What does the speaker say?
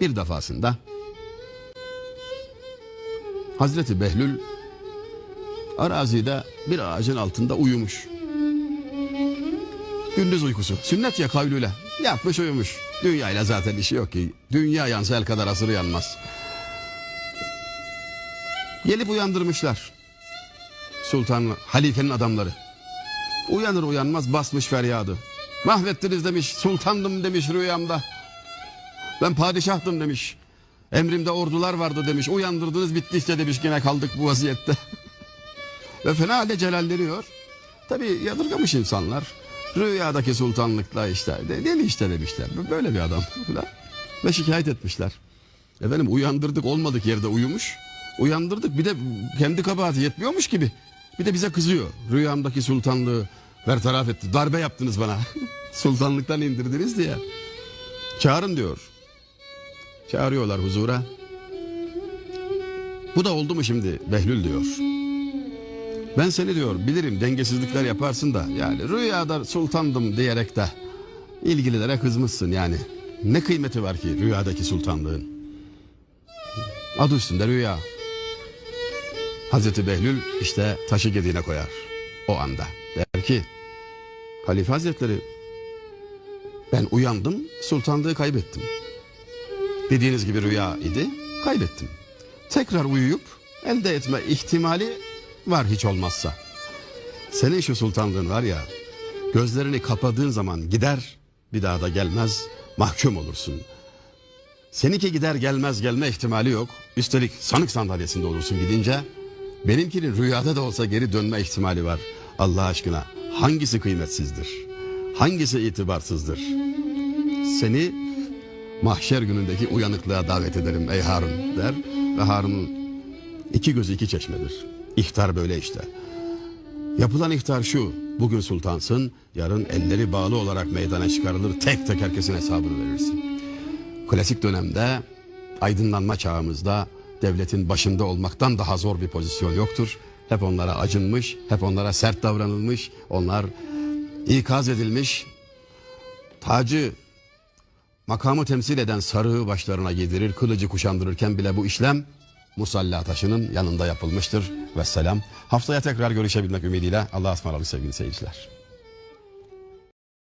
bir defasında Hazreti Behlül arazide bir ağacın altında uyumuş. Gündüz uykusu. Sünnet ya kavlüyle. Yatmış uyumuş. Dünyayla zaten işi yok ki. Dünya yansa el kadar asırı yanmaz. Gelip uyandırmışlar. Sultan halifenin adamları. Uyanır uyanmaz basmış feryadı. Mahvettiniz demiş. Sultandım demiş rüyamda. Ben padişahtım demiş. Emrimde ordular vardı demiş. Uyandırdınız bitti işte demiş. Yine kaldık bu vaziyette. Ve fena halde celalleniyor. Tabi yadırgamış insanlar. Rüyadaki sultanlıkla işte. de- Deli işte demişler. Böyle bir adam. Ve şikayet etmişler. Efendim uyandırdık olmadık yerde uyumuş. Uyandırdık bir de kendi kabahati yetmiyormuş gibi. Bir de bize kızıyor. Rüyamdaki sultanlığı bertaraf etti. Darbe yaptınız bana. Sultanlıktan indirdiniz diye. Çağırın diyor. Çağırıyorlar huzura. Bu da oldu mu şimdi Behlül diyor. Ben seni diyor bilirim dengesizlikler yaparsın da yani rüyada sultandım diyerek de ilgililere kızmışsın yani. Ne kıymeti var ki rüyadaki sultanlığın? Adı üstünde rüya. Hazreti Behlül işte taşı gediğine koyar o anda. Der ki Halife Hazretleri ben uyandım sultanlığı kaybettim. Dediğiniz gibi rüya idi kaybettim. Tekrar uyuyup elde etme ihtimali var hiç olmazsa. Senin şu sultanlığın var ya gözlerini kapadığın zaman gider bir daha da gelmez mahkum olursun. Seninki gider gelmez gelme ihtimali yok. Üstelik sanık sandalyesinde olursun gidince. Benimkinin rüyada da olsa geri dönme ihtimali var. Allah aşkına hangisi kıymetsizdir? Hangisi itibarsızdır? Seni mahşer günündeki uyanıklığa davet ederim ey Harun der. Ve Harun'un iki gözü iki çeşmedir. İhtar böyle işte. Yapılan ihtar şu. Bugün sultansın, yarın elleri bağlı olarak meydana çıkarılır. Tek tek herkesin hesabını verirsin. Klasik dönemde aydınlanma çağımızda devletin başında olmaktan daha zor bir pozisyon yoktur. Hep onlara acınmış, hep onlara sert davranılmış, onlar ikaz edilmiş. Tacı makamı temsil eden sarığı başlarına giydirir, kılıcı kuşandırırken bile bu işlem musalla taşının yanında yapılmıştır. Vesselam. Haftaya tekrar görüşebilmek ümidiyle Allah'a ısmarladık sevgili seyirciler.